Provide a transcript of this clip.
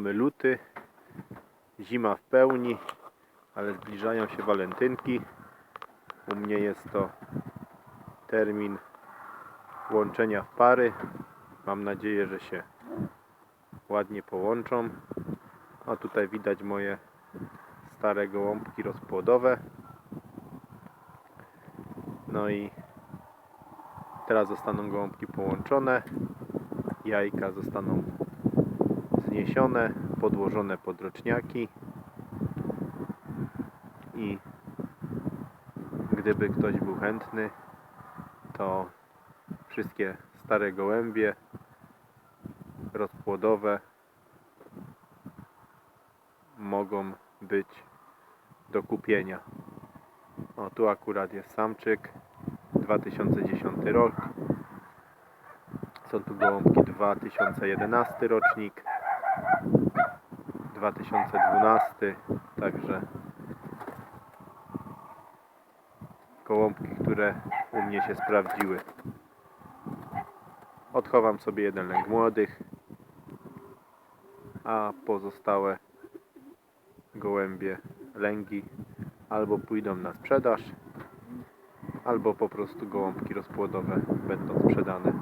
Mamy luty, zima w pełni, ale zbliżają się walentynki. U mnie jest to termin łączenia w pary. Mam nadzieję, że się ładnie połączą. A tutaj widać moje stare gołąbki rozpłodowe. No i teraz zostaną gołąbki połączone. Jajka zostaną zniesione, podłożone pod roczniaki. I gdyby ktoś był chętny, to wszystkie stare gołębie rozpłodowe mogą być do kupienia. O, tu akurat jest samczyk, 2010 rok. Są tu gołąbki 2011 rocznik, 2012, także gołąbki, które u mnie się sprawdziły. Odchowam sobie jeden lęk młodych, a pozostałe gołębie lęgi albo pójdą na sprzedaż, albo po prostu gołąbki rozpłodowe będą sprzedane.